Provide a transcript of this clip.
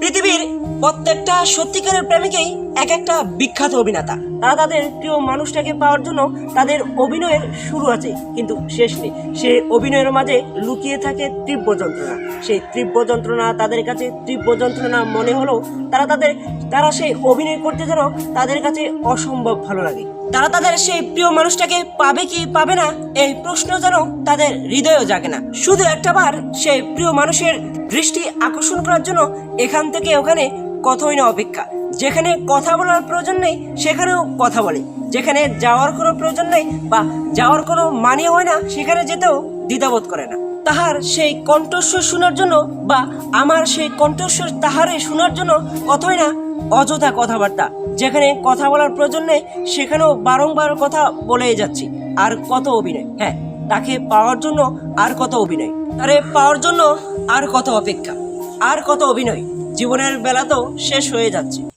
পৃথিবীর প্রত্যেকটা সত্যিকারের প্রেমিকেই এক একটা বিখ্যাত অভিনেতা। তারা তাদের প্রিয় মানুষটাকে পাওয়ার জন্য তাদের অভিনয়ের শুরু আছে, কিন্তু শেষ নেই। সে অভিনয়ের মাঝে লুকিয়ে থাকে তীব্র যন্ত্রণা। সেই তীব্র যন্ত্রণা তাদের কাছে তীব্র যন্ত্রণা মনে হলেও তারা তাদের, তারা সেই অভিনয় করতে যেন তাদের কাছে অসম্ভব ভালো লাগে। তারা তাদের সেই প্রিয় মানুষটাকে পাবে কি পাবে না, এই প্রশ্ন যেন তাদের হৃদয়ও জাগে না। শুধু একটাবার সেই প্রিয় মানুষের দৃষ্টি আকর্ষণ করার জন্য এখান থেকে ওখানে কথাই না অপেক্ষা। যেখানে কথা বলার প্রয়োজন নেই, সেখানেও কথা বলে। যেখানে যাওয়ার কোনো প্রয়োজন নেই বা যাওয়ার কোনো মানে হয় না, সেখানে যেতেও দ্বিধাবোধ করে না। তাহার সেই কণ্ঠস্বর শোনার জন্য বা আমার সেই কণ্ঠস্বর তাহারে শোনার জন্য কথাই না অযথা কথাবার্তা। যেখানে কথা বলার প্রয়োজন নেই, সেখানেও বারংবার কথা বলেই যাচ্ছি। আর কত অভিনয়। হ্যাঁ তাকে পাওয়ার জন্য আর কত অভিনয়। তারে পাওয়ার জন্য আর কত অপেক্ষা। আর কত অভিনয়। জীবনের বেলা তো শেষ হয়ে যাচ্ছে।